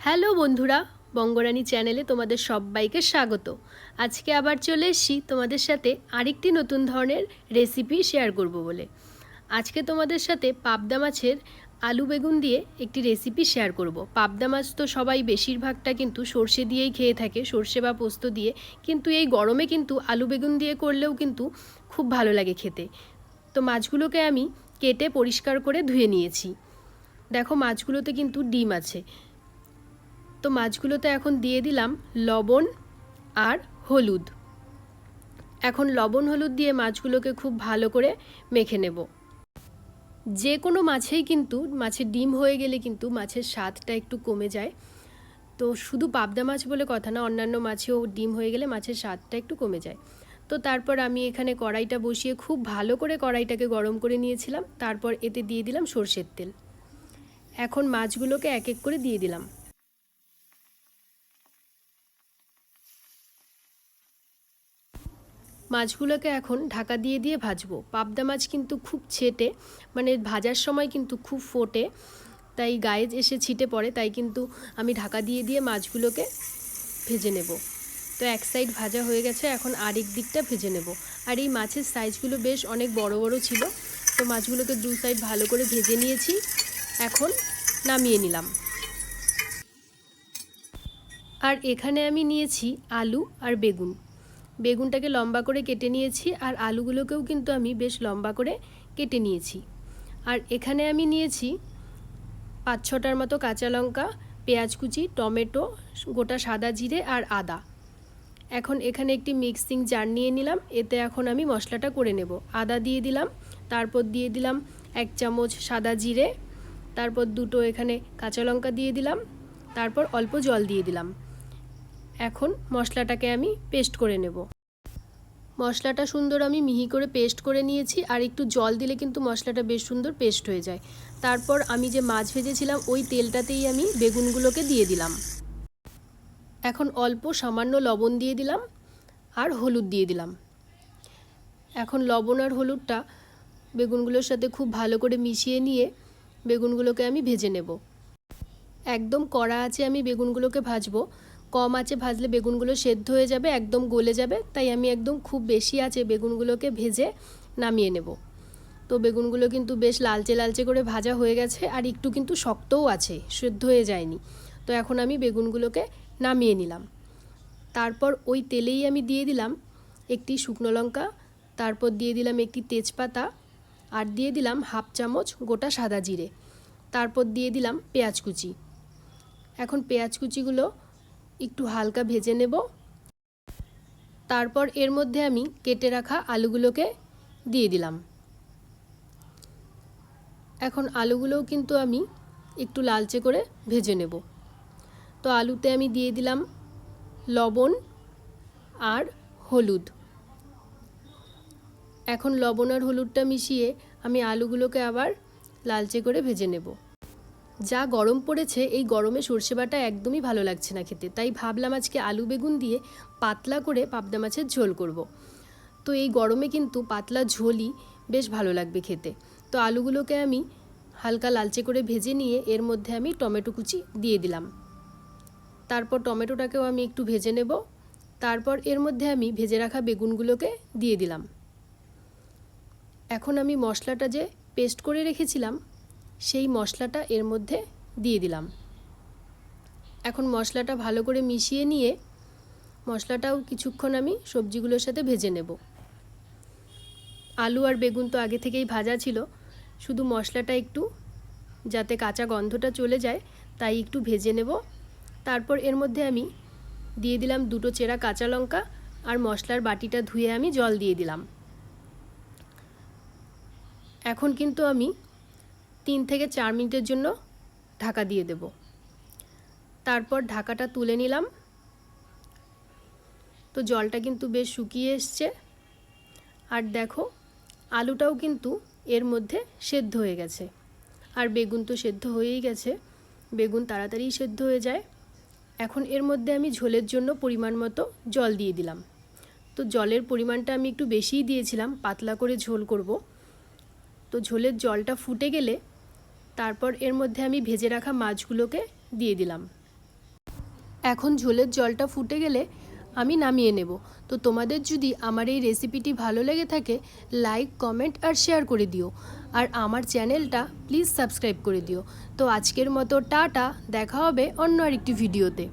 Hello বন্ধুরা, বঙ্গরানী চ্যানেলে তোমাদের সবাইকে স্বাগত। আজকে আবার চলে এসেছি তোমাদের সাথে আরেকটি নতুন ধরনের রেসিপি শেয়ার করব বলে। আজকে তোমাদের সাথে পাবদা মাছের আলু বেগুন দিয়ে একটি রেসিপি শেয়ার করব। পাবদা মাছ তো সবাই বেশিরভাগটা কিন্তু সর্ষে দিয়েই খেয়ে থাকে, সর্ষে বা পোস্ত দিয়ে। কিন্তু এই গরমে কিন্তু আলু বেগুন দিয়ে করলেও কিন্তু খুব ভালো লাগে খেতে। তো মাছগুলোকে আমি কেটে পরিষ্কার করে ধুয়ে নিয়েছি। দেখো মাছগুলোতে কিন্তু ডিম আছে। তো মাছগুলোতে এখন দিয়ে দিলাম লবণ আর হলুদ। এখন লবণ হলুদ দিয়ে মাছগুলোকে খুব ভালো করে মেখে নেব। যে কোনো মাছেই কিন্তু, মাছের ডিম হয়ে গেলে কিন্তু মাছের স্বাদটা একটু কমে যায়। তো শুধু পাবদা মাছ বলে কথা না, অন্যান্য মাছেও ডিম হয়ে গেলে মাছের স্বাদটা একটু কমে যায়। তো তারপর আমি এখানে কড়াইটা বসিয়ে খুব ভালো করে কড়াইটাকে গরম করে নিয়েছিলাম, তারপর এতে দিয়ে দিলাম সর্ষের তেল। এখন মাছগুলোকে এক এক করে দিয়ে দিলাম। মাছগুলোকে এখন ঢাকা দিয়ে দিয়ে ভাজবো। পাবদা মাছ কিন্তু খুব ছেটে মানে ভাজার সময় কিন্তু খুব ফোটে, তাই গায়ে এসে ছিটে পড়ে, তাই কিন্তু আমি ঢাকা দিয়ে দিয়ে মাছগুলোকে ভেজে নেব। তো এক সাইড ভাজা হয়ে গেছে, এখন আরেক দিকটা ভেজে নেব। আর এই মাছের সাইজগুলো বেশ অনেক বড় বড় ছিল, তো মাছগুলোকে দু সাইড ভালো করে ভেজে নিয়েছি, এখন নামিয়ে নিলাম। আর এখানে আমি নিয়েছি আলু আর বেগুন। বেগুনটাকে লম্বা করে কেটে নিয়েছি আর আলুগুলোকেও কিন্তু আমি বেশ লম্বা করে কেটে নিয়েছি। আর এখানে আমি নিয়েছি পাঁচ ছটার মতো কাঁচা লঙ্কা, পেঁয়াজ কুচি, টমেটো, গোটা সাদা জিরে আর আদা। এখন এখানে একটি মিক্সিং জার নিয়ে নিলাম, এতে এখন আমি মশলাটা করে নেব। আদা দিয়ে দিলাম, তারপর দিয়ে দিলাম এক চামচ সাদা জিরে, তারপর দুটো এখানে কাঁচা লঙ্কা দিয়ে দিলাম, তারপর অল্প জল দিয়ে দিলাম। এখন মশলাটাকে আমি পেস্ট করে নেব। মশলাটা সুন্দর আমি মিহি করে পেস্ট করে নিয়েছি আর একটু জল দিলে কিন্তু মশলাটা বেশ সুন্দর পেস্ট হয়ে যায়। তারপর আমি যে মাছ ভেজেছিলাম, ওই তেলটাতেই আমি বেগুনগুলোকে দিয়ে দিলাম। এখন অল্প সামান্য লবণ দিয়ে দিলাম আর হলুদ দিয়ে দিলাম। এখন লবণ আর হলুদটা বেগুনগুলোর সাথে খুব ভালো করে মিশিয়ে নিয়ে বেগুনগুলোকে আমি ভেজে নেব। একদম কড়া আছে আমি বেগুনগুলোকে ভাজবো। কম আছে, ভাজলে বেগুনগুলো সেদ্ধ হয়ে যাবে, একদম গলে যাবে। তাই আমি একদম খুব বেশি আছে বেগুনগুলোকে ভেজে নামিয়ে নেব। তো বেগুনগুলো কিন্তু বেশ লালচে লালচে করে ভাজা হয়ে গেছে, আর একটু কিন্তু শক্তও আছে, সেদ্ধ হয়ে যায়নি। তো এখন আমি বেগুনগুলোকে নামিয়ে নিলাম। তারপর ওই তেলেই আমি দিয়ে দিলাম একটি শুকনো লঙ্কা, তারপর দিয়ে দিলাম একটি তেজপাতা, আর দিয়ে দিলাম হাফ চামচ গোটা সাদা জিরে। তারপর দিয়ে দিলাম পেঁয়াজ কুচি। এখন পেঁয়াজ কুচিগুলো একটু হালকা ভেজে নেব। তারপর এর মধ্যে আমি কেটে রাখা আলুগুলোকে দিয়ে দিলাম। এখন আলুগুলোও কিন্তু আমি একটু লালচে করে ভেজে নেব। তো আলুতে আমি দিয়ে দিলাম লবণ আর হলুদ। এখন লবণ আর হলুদটা মিশিয়ে আমি আলুগুলোকে আবার লালচে করে ভেজে নেব। যা গরম পড়েছে, এই গরমে সর্ষে বাটা একদমই ভালো লাগছে না খেতে। তাই ভাবলাম আজকে আলু বেগুন দিয়ে পাতলা করে পাবদা মাছের ঝোল করব। তো এই গরমে কিন্তু পাতলা ঝোলই বেশ ভালো লাগবে খেতে। তো আলুগুলোকে আমি হালকা লালচে করে ভেজে নিয়ে এর মধ্যে আমি টমেটো কুচি দিয়ে দিলাম। তারপর টমেটোটাকেও আমি একটু ভেজে নেব। তারপর এর মধ্যে আমি ভেজে রাখা বেগুনগুলোকে দিয়ে দিলাম। এখন আমি মশলাটা যে পেস্ট করে রেখেছিলাম সেই মশলাটা এর মধ্যে দিয়ে দিলাম। এখন মশলাটা ভালো করে মিশিয়ে নিয়ে মশলাটাও কিছুক্ষণ আমি সবজিগুলোর সাথে ভেজে নেব। আলু আর বেগুন তো আগে থেকেই ভাজা ছিল, শুধু মশলাটা একটু যাতে কাঁচা গন্ধটা চলে যায় তাই একটু ভেজে নেব। তারপর এর মধ্যে আমি দিয়ে দিলাম দুটো চেরা কাঁচা লঙ্কা আর মশলার বাটিটা ধুয়ে আমি জল দিয়ে দিলাম। এখন কিন্তু আমি তিন থেকে চার মিনিটের জন্য ঢাকা দিয়ে দেব। তারপর ঢাকাটা তুলে নিলাম। তো জলটা কিন্তু বেশ শুকিয়ে এসছে। আর দেখো, আলুটাও কিন্তু এর মধ্যে সেদ্ধ হয়ে গেছে। আর বেগুন তো সেদ্ধ হয়েই গেছে। বেগুন তাড়াতাড়ি সেদ্ধ হয়ে যায়। এখন এর মধ্যে আমি ঝোলের জন্য পরিমাণ মতো জল দিয়ে দিলাম। তো জলের পরিমাণটা আমি একটু বেশিই দিয়েছিলাম, পাতলা করে ঝোল করব। তো ঝোলের জলটা ফুটে গেলে তারপর এর মধ্যে আমি ভেজে রাখা মাছগুলোকে দিয়ে দিলাম। এখন ঝোলের জলটা ফুটে গেলে আমি নামিয়ে নেব। তো তোমাদের যদি আমার এই রেসিপিটি ভালো লেগে থাকে, লাইক, কমেন্ট আর শেয়ার করে দিও। আর আমার চ্যানেলটা প্লিজ সাবস্ক্রাইব করে দিও। তো আজকের মতো টাটা, দেখা হবে অন্য আরেকটি ভিডিওতে।